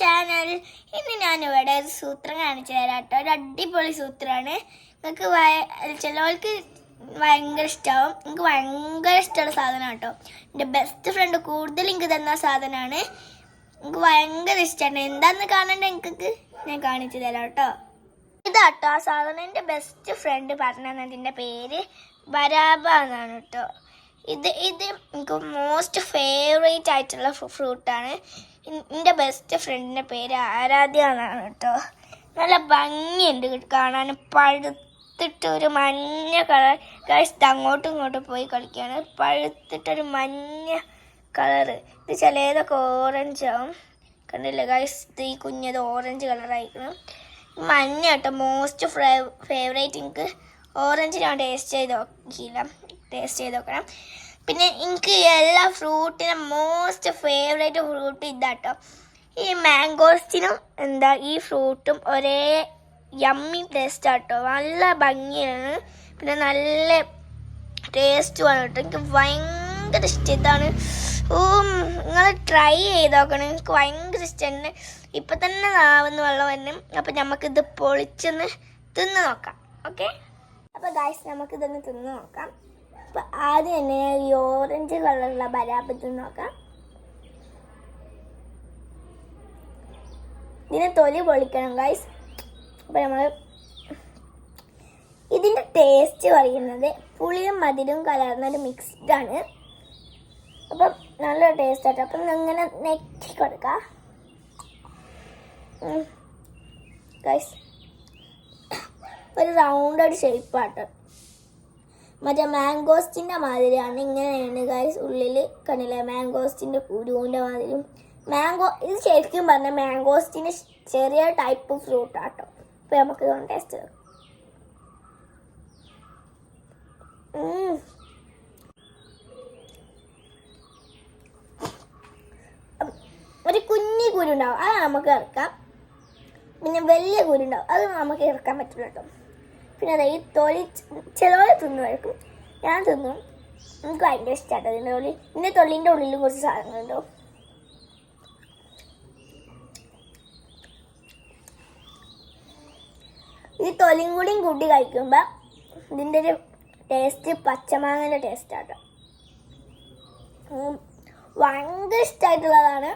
Channel ഇന്ന് ഞാൻ ഇവിടെ ഒരു സൂത്രം കാണിച്ചു തരാം കേട്ടോ. ഒരു അടിപൊളി സൂത്രമാണ് നിങ്ങൾക്ക് ചിലവർക്ക് ഭയങ്കര ഇഷ്ടമാവും എനിക്ക് ഭയങ്കര ഇഷ്ടമുള്ള സാധനം കേട്ടോ. എന്റെ ബെസ്റ്റ് ഫ്രണ്ട് കൂടുതൽ എനിക്ക് തന്ന സാധനമാണ്. എനിക്ക് ഭയങ്കര ഇഷ്ടമാണ് എന്താന്ന് കാണണ്ട എനിക്ക് ഞാൻ കാണിച്ചു തരാം കേട്ടോ. ഇതാട്ടോ ആ സാധനം എന്റെ ബെസ്റ്റ് ഫ്രണ്ട് പറഞ്ഞതിന്റെ പേര് ബരാബ എന്നാണ് കേട്ടോ. ഇത് ഇത് എനിക്ക് മോസ്റ്റ് ഫേവറേറ്റ് ആയിട്ടുള്ള ഫ്രൂട്ടാണ് എന്റെ ബെസ്റ്റ് ഫ്രണ്ടിന്റെ പേര് ആരാധ്യ എന്നാണ് കേട്ടോ. നല്ല ഭംഗിയുണ്ട് കാണാൻ. പഴുത്തിട്ടൊരു മഞ്ഞ കളർ കഴിച്ചിട്ട് അങ്ങോട്ടും ഇങ്ങോട്ടും പോയി കളിക്കുകയാണ് പഴുത്തിട്ടൊരു മഞ്ഞ കളറ് ഇത് ചിലതൊക്കെ ഓറഞ്ച് ആവും. കണ്ടില്ല ഗൈസ് ഈ കുഞ്ഞത് ഓറഞ്ച് കളറായിരിക്കണം മഞ്ഞ കേട്ടോ മോസ്റ്റ് ഫേവറേറ്റ് എനിക്ക് ഓറഞ്ച് ഞാൻ ടേസ്റ്റ് ചെയ്ത് നോക്കിയില്ല. ടേസ്റ്റ് ചെയ്ത് നോക്കണം. പിന്നെ എനിക്ക് എല്ലാ ഫ്രൂട്ടിനും മോസ്റ്റ് ഫേവറേറ്റ് ഫ്രൂട്ട് ഇതാട്ടോ. ഈ മാംഗോസ്റ്റിനും എന്താ ഈ ഫ്രൂട്ടും ഒരേ യമ്മി ടേസ്റ്റ് ആട്ടോ. നല്ല ഭംഗിയാണ്. പിന്നെ നല്ല ടേസ്റ്റുമാണ് കേട്ടോ. എനിക്ക് ഭയങ്കര ഇഷ്ടമാണ് ഓ നിങ്ങൾ ട്രൈ ചെയ്ത് നോക്കണം എനിക്ക് ഭയങ്കര ഇഷ്ടമാണ് ഇപ്പം തന്നെ നാവുന്ന വെള്ളം തന്നെ. അപ്പം നമുക്കിത് പൊളിച്ചൊന്ന് തിന്ന് നോക്കാം. ഓക്കെ അപ്പോൾ ഗായ്സ് നമുക്കിതൊന്ന് തിന്ന് നോക്കാം. അപ്പം ആദ്യം തന്നെ ഈ ഓറഞ്ച് കളറുള്ള ബരാബ് നോക്കാം. ഇതിനെ തൊലി പൊളിക്കണം ഗൈസ് അപ്പം നമ്മൾ ഇതിന്റെ ടേസ്റ്റ് പറയുന്നത് പുളിയും മധുരവും കലർന്ന ഒരു മിക്സ്ഡ് ആണ്. അപ്പം നല്ല ടേസ്റ്റ് ആട്ടോ. അപ്പം ഇങ്ങനെ നെക്കി കൊടുക്കാം. ഒരു റൗണ്ട് ഒരു ഷേപ്പാട്ടോ മറ്റേ മാംഗോസ്റ്റിന്റെ മാതിരിയാണ് ഇങ്ങനെയാണ് ഗൈസ് ഉള്ളിൽ കണ്ടില്ലേ? മാംഗോസ്റ്റിന്റെ കുരുവിന്റെ മാതിരിയും. മാംഗോ ഇത് ശരിക്കും പറഞ്ഞാൽ മാംഗോസ്റ്റിന്റെ ചെറിയ ടൈപ്പ് ഫ്രൂട്ട് ആട്ടോ. അപ്പോൾ നമുക്ക് ഇതൊന്ന് ടേസ്റ്റ് ചെയ്യാം. ഒരു കുഞ്ഞി കുരു ഉണ്ടാവും അത് നമുക്ക് ഇറക്കാം. പിന്നെ വലിയ കുരു ഉണ്ടാവും അത് നമുക്ക് ഇറക്കാൻ പറ്റില്ല കേട്ടോ. പിന്നെ അതെ ഈ തൊലി ചിലവർ തിന്നുമായിരിക്കും. ഞാൻ തിന്നു. എനിക്ക് ഭയങ്കര ഇഷ്ടമാണ് അതിന്റെ തൊലി. ഇതിന്റെ തൊള്ളിന്റെ ഉള്ളിലും കുറച്ച് സാധനങ്ങളുണ്ടാവും ഈ തൊലിയും കൂടിയും കൂട്ടി കഴിക്കുമ്പോൾ ഇതിന്റെ ഒരു ടേസ്റ്റ് പച്ചമാങ്ങന്റെ ടേസ്റ്റാണ് ഭയങ്കര ഇഷ്ടമായിട്ടുള്ളതാണ്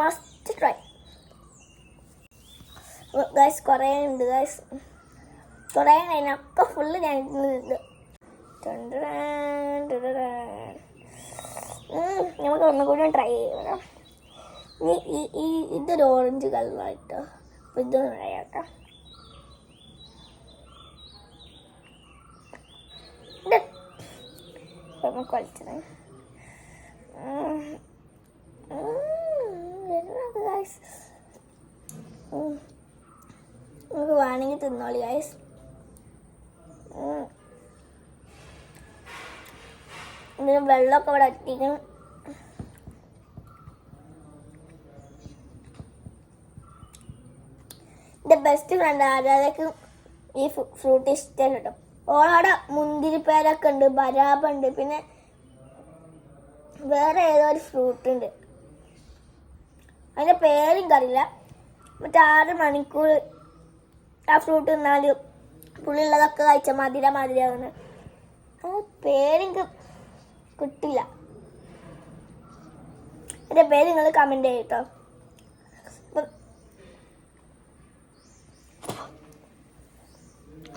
മസ്റ്റ് ട്രൈ ഗൈസ് കുറേ ഉണ്ട് ഗൈസ് കുറേ അതിനൊക്കെ ഫുള്ള് ഞാൻ ഇടുന്നുണ്ട്. നമുക്ക് ഒന്നുകൂടി ട്രൈ ചെയ്യണം. ഈ ഈ ഇതൊരു ഓറഞ്ച് കളറായിട്ടോ അപ്പോൾ ഇതൊന്ന് ട്രൈ ആക്കാം നമുക്ക് കളിച്ചത് ഗൈസ് നമുക്ക് വേണമെങ്കിൽ തിന്നോളി ഗൈസ് ഇതിന് വെള്ളമൊക്കെ ഇവിടെ എത്തിക്കണം എന്റെ ബെസ്റ്റ് ഫ്രണ്ട് ആരാധക്ക് ഈ ഫ്രൂട്ട് ഇഷ്ടം കേട്ടോ. ഓളവിടെ മുന്തിരിപ്പേരൊക്കെ ഉണ്ട് ബരാബുണ്ട് പിന്നെ വേറെ ഏതോ ഒരു ഫ്രൂട്ട് ഉണ്ട്. അതിന്റെ പേരെനിക്കറിയില്ല മറ്റേ ആറ് മണിക്കൂർ ആ ഫ്രൂട്ട് തിന്നാൽ പുള്ളിയുള്ളതൊക്കെ കഴിച്ച മധുര മധുരമാണ്. അത് പേരെനിക്ക് കിട്ടില്ല. എന്റെ പേര് നിങ്ങൾ കമന്റ് ചെയ്യട്ടോ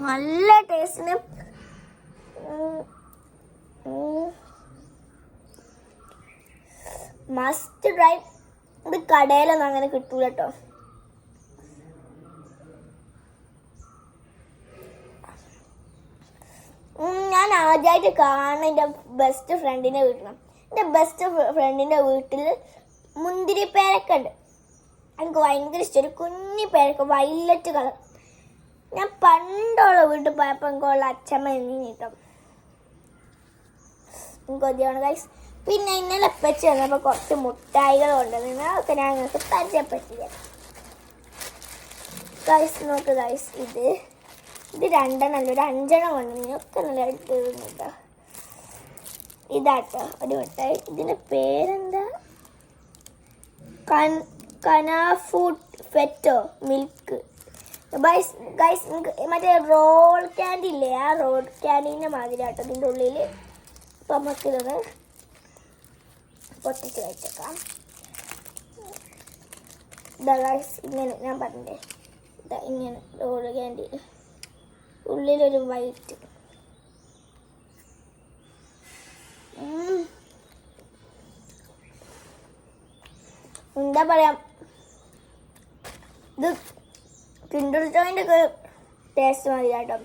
നല്ല ടേസ്റ്റിന് മസ്റ്റ് ട്രൈ ഇത് കടയിലൊന്നും അങ്ങനെ കിട്ടൂല കേട്ടോ ഞാൻ ആദ്യമായിട്ട് കാണുന്ന എന്റെ ബെസ്റ്റ് ഫ്രണ്ടിന്റെ വീട്ടിലാണ് എന്റെ ബെസ്റ്റ് ഫ്രണ്ടിന്റെ വീട്ടിൽ മുന്തിരി പേരക്ക ഉണ്ട്. എനിക്ക് ഭയങ്കര ഇഷ്ടം. ഒരു കുഞ്ഞി പേരക്ക വൈലറ്റ് കളർ ഞാൻ പണ്ടുള്ള വീട്ടിൽ പോയപ്പോൾ എനിക്കുള്ള അച്ഛമ്മ എന്നീ കിട്ടും എനിക്ക് കൊതിയാണ് ഗൈസ് പിന്നെ ഇന്നലെ പച്ച വന്നപ്പോൾ കുറച്ച് മുട്ടായികൾ കൊണ്ടുവന്നു അതൊക്കെ ഞാൻ നിങ്ങൾക്ക് പരിചയപ്പെടുത്തിയത്. ഗൈസ് നോക്ക് ഗൈസ് ഇത് ഇത് രണ്ടെണ്ണം അല്ല ഒരു അഞ്ചെണ്ണം കൊണ്ട് ഒക്കെ നല്ല കേട്ടോ ഇതാട്ടോ ഒരു മുട്ടായി. ഇതിന്റെ പേരെന്താ? കൺ കനാഫൂട്ട് ഫെറ്റോ മിൽക്ക്. ഗൈസ് ഗൈസ് മറ്റേ റോൾ ക്യാൻഡി ഇല്ലേ? ആ റോൾ ക്യാൻഡീന്റെ മാതിരി ആട്ടോ ഇതിന്റെ ഉള്ളിൽ അപ്പം നമുക്കിതൊന്ന് പൊട്ടിച്ച് വെച്ചേക്കാം ഗൈസ് ഇങ്ങനെ ഞാൻ പറഞ്ഞേ ഇങ്ങനെ റോൾ ക്യാൻഡി ഉള്ളിലൊരു വൈറ്റ് എന്താ പറയാ ഇത് കിൻഡർ ജോയിന്റെ ഒക്കെ ടേസ്റ്റ് മതി കേട്ടോ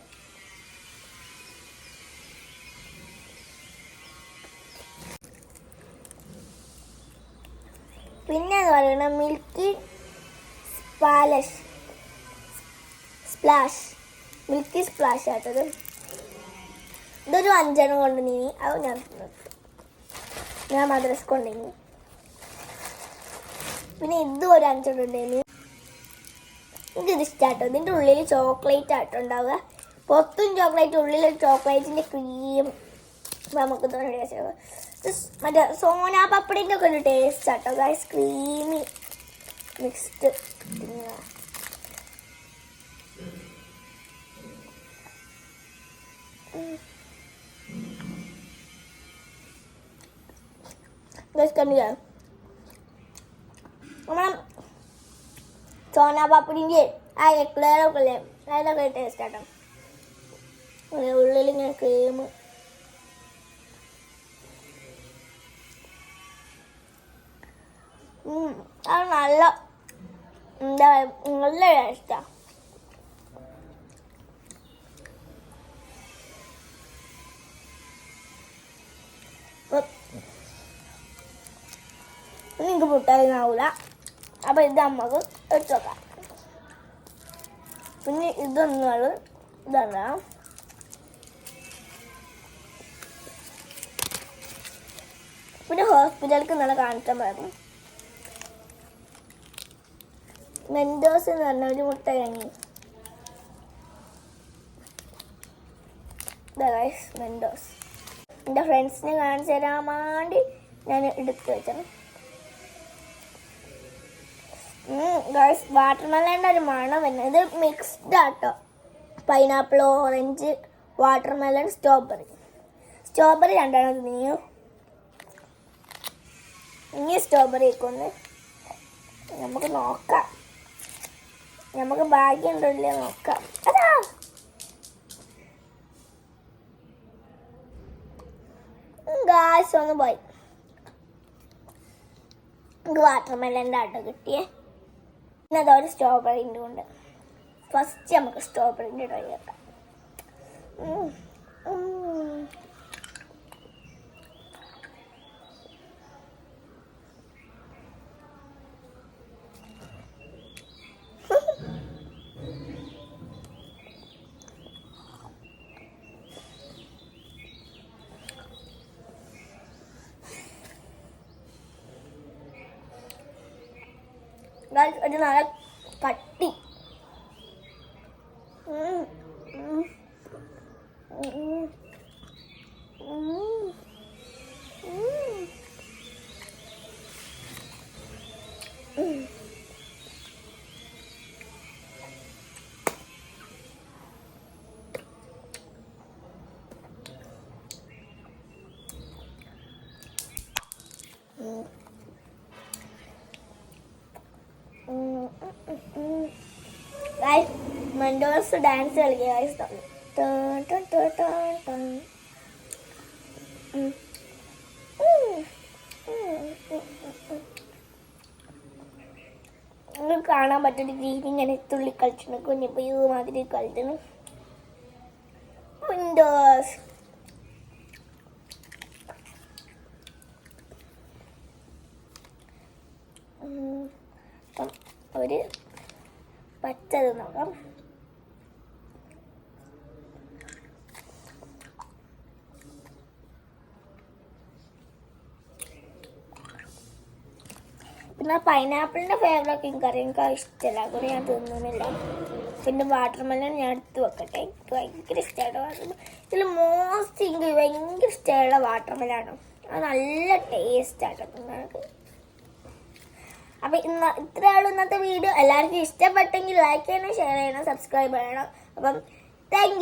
പിന്നെ പറയുന്നത് milky splash splash milky splash ആട്ടത്. ഇതൊരു അഞ്ചെണ്ണം കൊണ്ട് നീ അത് ഞാൻ ഞാൻ മദ്രസ് കൊണ്ടുപോയി പിന്നെ ഇതും ഒരു അഞ്ചെണ്ണം ഉണ്ടായിരുന്നു എനിക്കിത് ഇഷ്ടമായിട്ടോ ഇതിന്റെ ഉള്ളിൽ ചോക്ലേറ്റ് ആട്ടോ ഉണ്ടാവുക. പുറത്തും ചോക്ലേറ്റ് ഉള്ളിൽ ചോക്ലേറ്റിന്റെ ക്രീം നമുക്ക് തോന്നുന്നു മറ്റേ സോനാ പപ്പടിന്റെ ഒക്കെ ഒരു ടേസ്റ്റ് ആട്ടോ. ഗൈസ് ക്രീമി മിക്സ്ഡ് കണ്ടില്ല നമ്മളെ സോനാ പാപ്പടിന്റെ ആ എക്ലയറൊക്കെ അല്ലേ അതൊക്കെ ടേസ്റ്റ് ആട്ടോ. ഉള്ളിൽ ഇങ്ങനെ ക്രീം അത് നല്ല എന്താ നല്ല ടേസ്റ്റാണ് നിങ്ങൾക്ക് പുട്ടാനാവൂല. അപ്പം ഇത് നമുക്ക് എടുത്തു വെക്കാം. പിന്നെ ഇതൊന്നും ഇതാണ് പിന്നെ ഹോസ്പിറ്റലിലേക്ക് ഇന്നലെ കാണിച്ചാൽ മതി മെൻഡോസ് എന്ന് പറഞ്ഞ ഒരു മുട്ട കഴിഞ്ഞു മെൻഡോസ്. എന്റെ ഫ്രണ്ട്സിനെ കാണിച്ചു തരാൻ വേണ്ടി ഞാൻ എടുത്തു വെച്ചത്. ഗൈസ് വാട്ടർമെലന്റെ ഒരു മണം വരുന്നത് ഇത് മിക്സ്ഡ് ആട്ടോ. Pineapple orange watermelon strawberry strawberry രണ്ടാണ് അത് നീ ഇനി സ്ട്രോബെറി ഒക്കെ നമുക്ക് നോക്കാം. നമുക്ക് ഭാഗ്യമുണ്ടല്ലേ നോക്കാം. അതാ. ഗാസ് ഒന്ന് പോയി. നമുക്ക് വാട്ടർമെലന്റെ ആട്ടോ കിട്ടിയേ. പിന്നെ അതോടെ സ്ട്രോബെറിന്റെ ഉണ്ട് ഫസ്റ്റ് നമുക്ക് സ്ട്രോബെറിന്റെ ട്രൈ ചെയ്യാം ഒരു നല്ല കട്ടി ഉം. മെൻഡോസ് ഡാൻസ് ഗൈസ് നിങ്ങൾക്ക് കാണാൻ പറ്റുന്ന രീതി ഇങ്ങനെ തുള്ളി കളിച്ചിന് കുഞ്ഞിപ്പയ്യോ മാതിരി കളിച്ചിന് വിൻഡോസ് ഒരു പച്ചത് നോക്കാം. പിന്നെ പൈനാപ്പിളിന്റെ ഫ്ലേവറൊക്കെ എനിക്കറിയാം. എനിക്ക് ഇഷ്ടമല്ല അതുകൊണ്ട് ഞാൻ തിന്നുന്നില്ല പിന്നെ വാട്ടർമെലൺ ഞാൻ എടുത്ത് വെക്കട്ടെ. എനിക്ക് ഭയങ്കര ഇഷ്ടമാണ് വാട്ടർമെലൺ ഇതിൽ മോസ്റ്റ് എനിക്ക് ഭയങ്കര ഇഷ്ടമുള്ള വാട്ടർമെലാണ് അത് നല്ല ടേസ്റ്റാണ് തിന്നാനൊക്കെ. അപ്പം ഇന്ന് ഇത്രയാണ് ഇന്നത്തെ വീഡിയോ എല്ലാവർക്കും ഇഷ്ടപ്പെട്ടെങ്കിൽ ലൈക്ക് ചെയ്യണം ഷെയർ ചെയ്യണം സബ്സ്ക്രൈബ് ചെയ്യണം. അപ്പം താങ്ക്